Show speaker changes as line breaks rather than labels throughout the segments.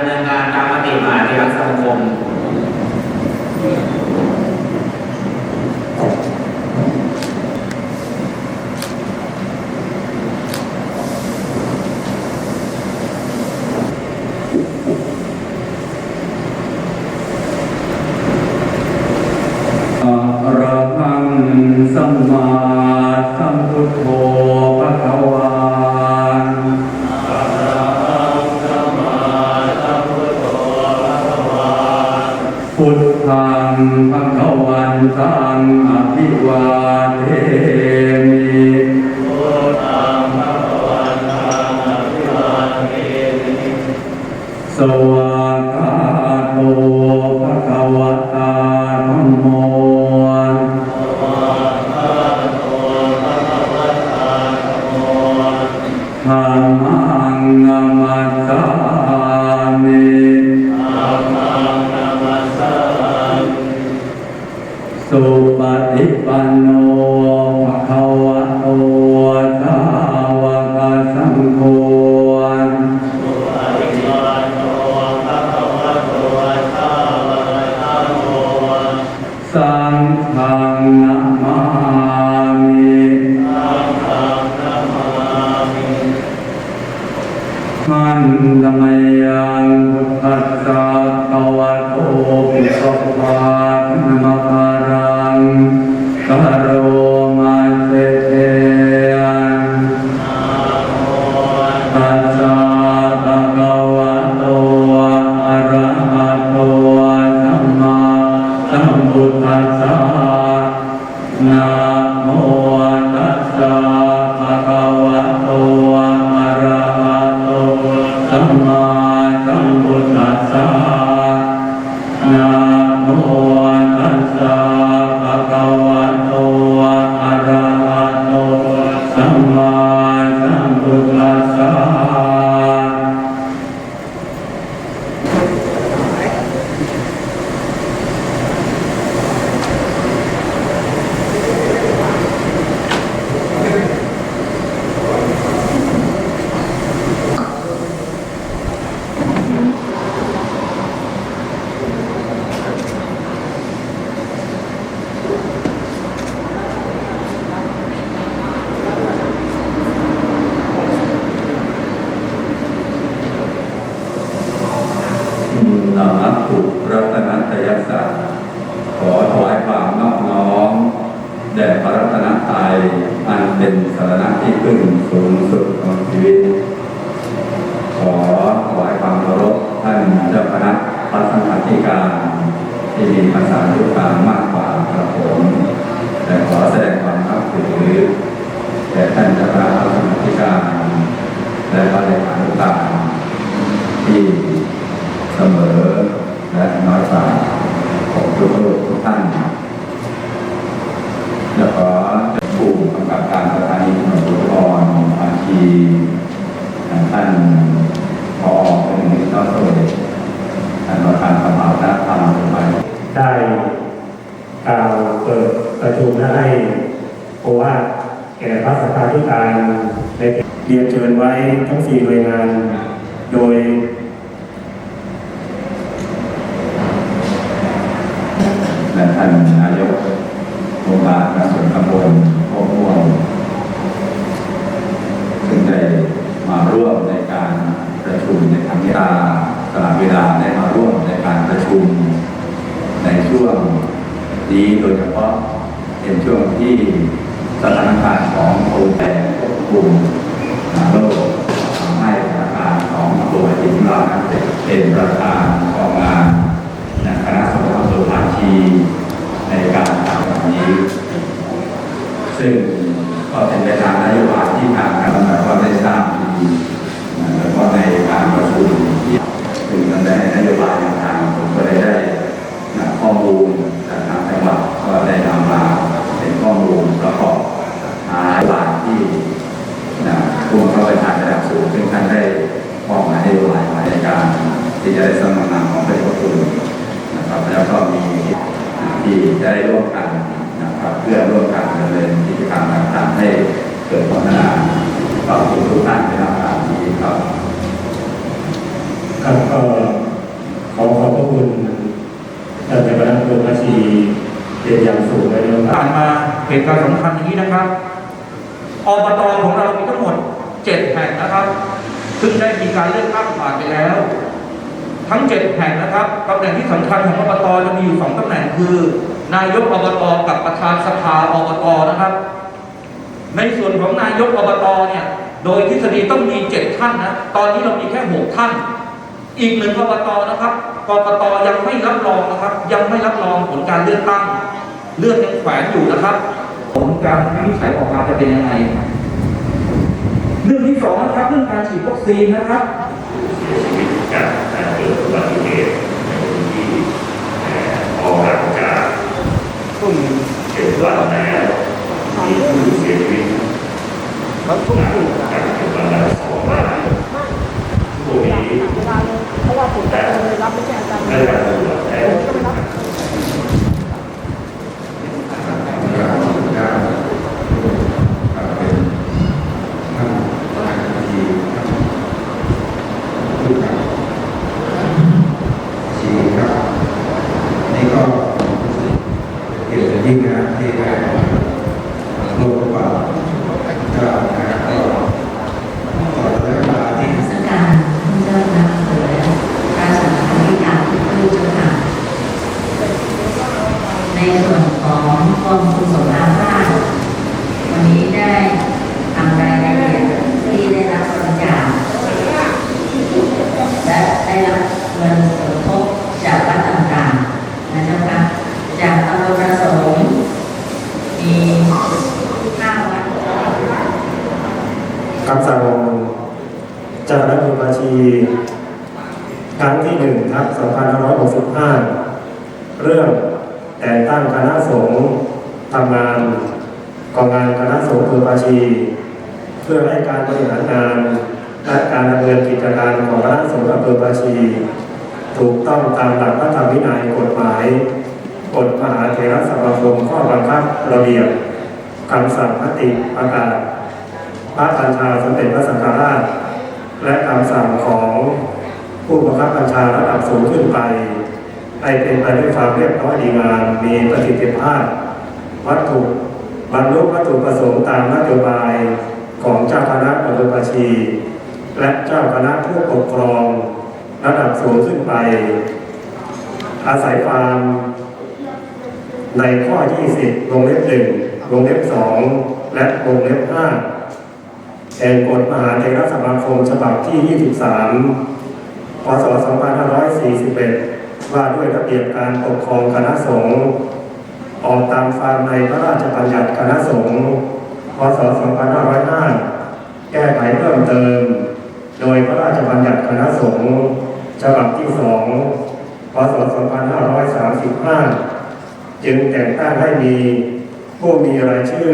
ำเนินการตามมติหมายม
อะระหังสัมมาสัมพุทโธภะคะวาพุท ธังภะคะวันตังอภิวาเทมิสวากาโตภะคะวะตาธัมโมธรรมังนมัสสา ฏิปันโนภะคะวะโตสาวกสังโฆสังฆังนามามิมันธรรมยังพุทธัสสะภะวะโตปิสัพพะนะ ด่พระรัตนตรัยอันเป็นสารณะที่พึ่งสูงสุดของชีวิต ขอถวายความเคารพท่านเจ้าคณะพระสังฆาธิการที่มีภาษาทุกการมากกว่ากระผมแต่ขอแสดงความนับถือแด่ท่านเจ้าคณะพระสังฆาธิการ และพระเลขานุการที่เสมอและน้อยกว่าของทุกลูกทุกท่าน แล้วก็จะผู้ กับการสถานีตำรวจภูธรภาคีท่านพอเป็นนิตโสเดชท่านประธานสภาพระธรรมทุกท่าน
ได้กล่าวเปิดประชุมและให้โอวาทแก่พระสภาธิการในเรียนเชิญไว้ทั้งสี่หน่วยงานโดย
และท่านนายกองค์การกระทรวงตำบลโคกม่วงซึ่งได้มาร่วมในการประชุมในครั้งนี้ตาสละเวลาได้มาร่วมในการประชุม ในช่วงนี้โดยเฉพาะเป็นช่วงที่สถานการณ์ของโควิดควบคุมโรคทำให้สถานการณ์ของตัวทีมเรานั้นเป็นประธานของงาน นะคณะสงฆ์อำเภอภาชีในการทำแบบนี้ ซึ่งก็เป็นไปตามนโยบายที่ทางคณะก็ได้ทราบดีนะแล้วก็ในการประชุมที่ถึงกันได้นโยบายต่างๆผมก็ได้ได้นะข้อมูลจากทางจังหวัดก็ได้นำมาเป็นข้อมูลประกอบหานโยบายที่นะผู้เข้าไปทางระดับสูงซึ่งท่านได้มอบหมายนโยบายมาในการที่จะได้สนับสนุนของพระเจ้าคุณ นะครับแล้วก็มีที่จะได้ร่วมกันนะครับเพื่อร่วมกันดำเนินกิจกรรมต่างๆให้ เกิดพัฒนาขอบคุณทุกท่านในทางนี้ครับ
ครับก็ขอขอบพระคุณท่านเจ้าคณะอำเภอพระชีเป็นอย่างสูงเลยนะครับ
ผ่านมาเห ตุการณ์สำคัญอย่างนี้นะครับอบตของเรามีทั้งหมดเจ็ดแห่งนะครับ ซึ่งได้มีการเลือกตั้งผ่านไปแล้ว ทั้งเจ็ดแห่งนะครับตำแหน่งที่สำคัญของอบตจะมีอยู่สองตำแหน่งคือ นายกอบตกับประธานสภาอบตนะครับ ในส่วนของนายกอบตเนี่ยโดยทฤษฎีต้องมีเจ็ดท่านนะตอนนี้เรามีแค่หกท่าน อีกหนึ่งอบตนะครับกกตยังไม่รับรองนะครับ ยังไม่รับรองผลการเลือกตั้ง เลือกยังแขวนอยู่นะครับ ผลการวินิจฉัยออกมาจะเป็นยังไง เรื่องที่สองนะครับเรื่องการฉีดวัคซีนนะครับ
การเกิดอุบัติเหตุในที่ออกหลังจากเจ็ดวันแล้วมีผู้เสียชีวิตจากเจ็ดวันละสองรายผู้นี้
เวลาเลยเพราะว่าผมจะเลยรับไม่ใช่อาจารย์
ได้รับตรวจแล้ว
ผมก็ไม่รับ
ชีครับนี่ก็เกี่ยวกับยิ่งนะที่ได้ลงป่าก็นะครับก็ต่อจากเวลาที่
ราชการท่านเจ้าคณะอำเภอและราชการที่การทุกผู้เจ้าค่ะในส่วนของกรมคุณสมบัติราชวันนี้ได้ทำรายละเอียดที่ได้รับบริจาคและได้รับเงินสมทบจากวัดต่างๆนะเจ้าค่ะจากตำบลประสงค์มีห้าวัด
คำสั่งจากรัฐมนตรีครั้งที่หนึ่งทับ2565 เรื่องแต่งตั้งคณะสงฆ์ทำงาน กองงานคณะสงฆ์อำเภอภาชี เพื่อให้การบริหารงานและการดำเนินกิจการของคณะสงฆ์อำเภอภาชี ถูกต้องตามหลักพระธรรมวินัยกฎหมายกฎมหาเถรสมาคมข้อบังคับระเบียบคำสั่งมติประกาศพระบัญชาสมเด็จพระสังฆราช และคำสั่งของผู้บังคับบัญชาระดับสูงขึ้นไปให้เป็นไปด้วยความเรียบร้อยดีงามมีประสิทธิภาพ วัตถุ บรรลุวัตถุประสงค์ตามนโยบายของเจ้าคณะอำเภอประชี และเจ้าคณะผู้ปกครองระดับสูงขึ้นไป อาศัยความในข้อ 20 วงเล็บ1วงเล็บ 2 และวงเล็บ 5แห่งกฎมหาเถรสมาคมฉบับที่ 23 พศ 2541 ว่าด้วยระเบียบการปกครองคณะสงฆ์ ออกตามฟามในพระราชบัญญัติคณะสงฆ์พศ 2505 แก้ไขเพิ่มเติม โดยพระราชบัญญัติคณะสงฆ์ฉบับที่2พศ 2535 จึงแต่งตั้งให้มีผู้มีรายชื่อ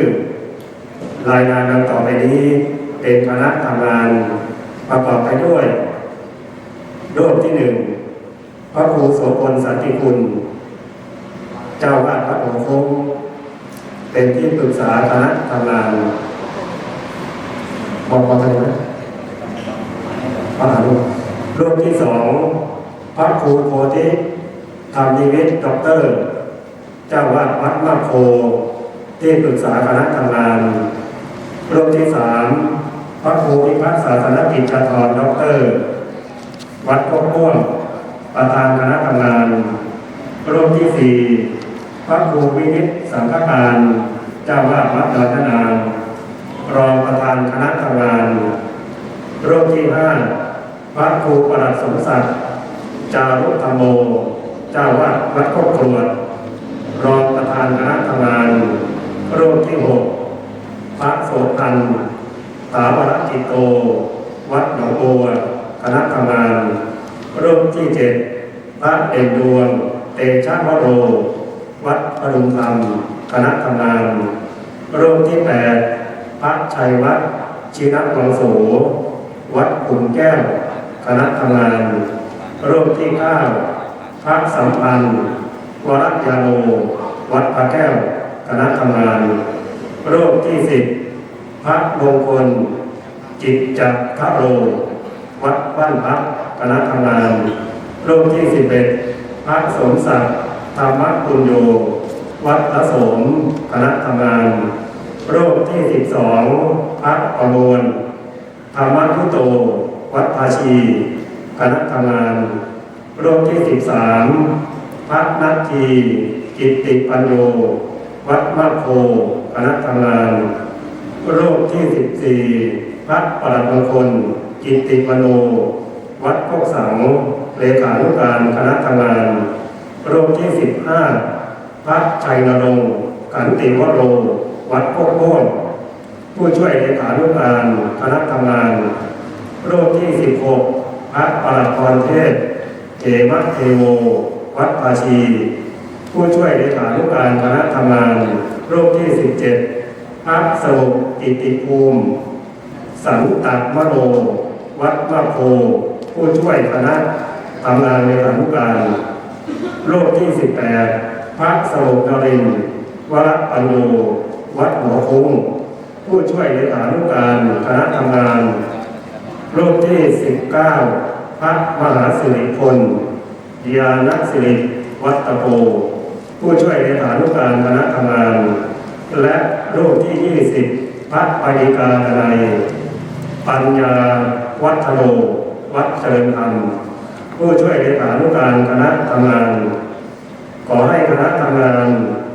รายงานดังต่อไปนี้เป็นคณะทำงานประกอบไปด้วยรูปที่หนึ่งพระครูโสพลสันติคุณ เจ้าวาดวัดหลวงคงเป็นที่ปรึกษาคณะทำงานบอกบอกกันไหมพระหารูปรูปที่สองพระครูโพธิธรรมนิวิทย์ด็อกเตอร์ เจ้าวาดวัดมะโค ที่ปรึกษาคณะทำงานรูปที่สามพระครูพิพัฒน์ศาสนกิจจธรด็อกเตอร์ วัดโคกม่วงประธานคณะทำงานรูปที่สี่ พระครูวินิตสังฆการเจ้าวาดวัดดอนนางรองประธานคณะทำงานรูปที่ห้าพระครูประหลัดสมศักดิ์จารุธรรมโม เจ้าวาดวัดโคกกรวดรองประธานคณะทำงานรูปที่หกพระโสพันธ์ถาวรจิตโต วัดหนองบัวคณะทำงานรูปที่เจ็ดพระเด่นดวง เตชะวโร วัดปรุงธรรมคณะทำงานรูปที่แปดพระชัยวัดชินวังโส วัดขุนแก้ว คณะทำงานรูปที่เก้าพระสัมพันธ์วรยาโนวัดพระแก้ว คณะทำงานรูปที่สิบพระมงคล จิตจักทะโร วัดบ้านพักคณะทำงานรูปที่สิบเอ็ดพระสมศักดิ์ ธรรมปุญโย วัดละโสมคณะทำงาน โรูปที่สิบสองพระประมวลธรรมพุโต วัดภาชี คณะทำงาน โรูปที่สิบสามพระนัททีกิตติปัญโย วัดมาโคคณะทำงาน โรูปที่สิบสี่พระปรัตมงคล กิตติมโน วัดโคกสังเลขานุการคณะทำงาน รูปที่สิบห้าพระชัยนรงค์ขันติวโร วัดโคกโค่นผู้ช่วยเลขานุการคณะทำงาน รูปที่สิบหกพระปราพรเทพเจมะเทโว วัดภาชี ผู้ช่วยเลขานุการคณะทำงาน รูปที่สิบเจ็ดพระสรุปกิติภูมิ สันตัดมโน วัดมะโพผู้ช่วยคณะทำงานในขานุการ โลกที่18พระสรุปนรินวรปัญโยวัดหัวคุ้งผู้ช่วยเลขานุการคณะทำงานโลกที่19พระมหาสิริพลยานัสิริวัดตะโพผู้ช่วยเลขานุการคณะทำงาน และโลกที่20พระปริกาในยปัญญาวัฒโนวัดเจริญธรรม ผู้ช่วยเลขานุการคณะทำงาน ขอให้คณะทำงาน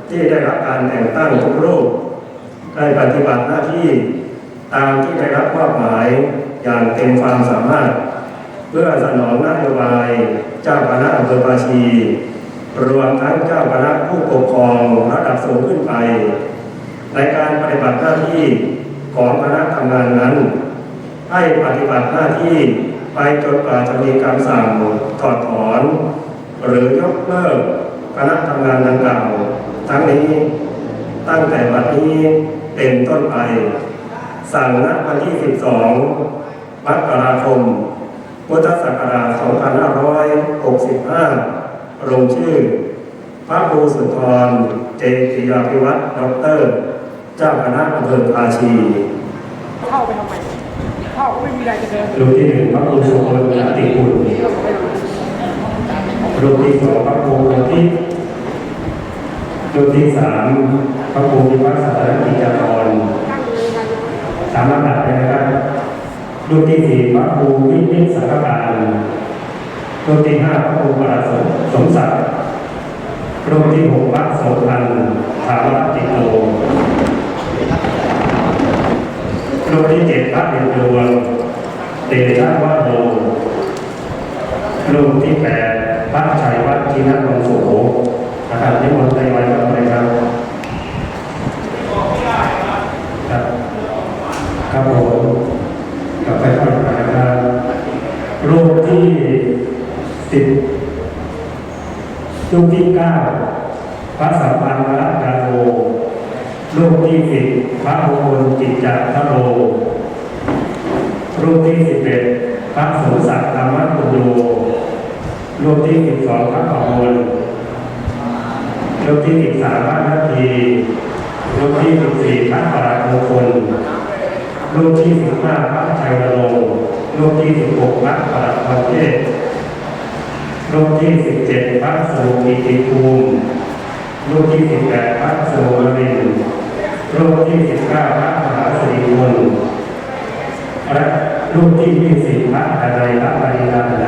ที่ได้รับการแต่งตั้งทุกรูปได้ปฏิบัติหน้าที่ตามที่ได้รับมอบหมายอย่างเต็มความสามารถ เพื่อสนองนโยบายเจ้าคณะอำเภอภาชี รวมทั้งเจ้าคณะผู้ปกครองระดับสูงขึ้นไป ในการปฏิบัติหน้าที่ของคณะทำงานนั้น ให้ปฏิบัติหน้าที่ ไปจนกว่าจะมีคำสั่งถอดถอน หรือยกเลิกคณะทำงานดังกล่าวทั้งนี้ตั้งแต่วันนี้เป็นต้นไป สั่งณวันที่ 12 มกราคม พุทธศักราช 2565 ลงชื่อ พระครูสุนทร เจติยาภิวัตรด็อกเตอร์ เจ้าคณะอำเภอภาชี
เข้าไปทำไม เข้าก็ไม่มีอะไรจะเดิน
รูปที่หนึ่งพระครูสุคนติคุณรูปที่สองพระครูโพธิรูปที่สามพระครูพิพัฒน์สัตนกิจกรสามลำดับเลยนะครับรูปที่สี่พระครูวินิจสังฆการรูปที่ห้าพระครูปราสมสมศักดิ์รูปที่หกพระโสพันธ์ถาวรติตโต รูปที่เจ็ดพระเดชดวงเตชะวัดโดรูปที่แปดพระชัยวัดชินวงศ์สุโขนะครับนิมนต์ไปไว้ก่อนเลยครับครับครับผมกลับไปข้าไปนะครับรูปที่สิบรูปที่เก้าพระสัมพันธ์รัตนาโล รูปที่สิบพระมงคลจิตจักรโลรูปที่สิบเอ็ดพระสมศักดิ์ธรรมปุโยรูปที่สิบสองพระประมวลรูปที่สิบสามพระนาทีรูปที่สิบสี่พระปราชมงคลรูปที่สิบห้าพระชัยนรงรูปที่สิบหกพระปรัตประเทศรูปที่สิบเจ็ดพระสุกิติภูมิรูปที่สิบแปดพระสุวรินทร์ รูปที่สิบเก้าพระมหาสิริพลและรูปที่ยี่สิบพระอะไรพระปรินาอะไร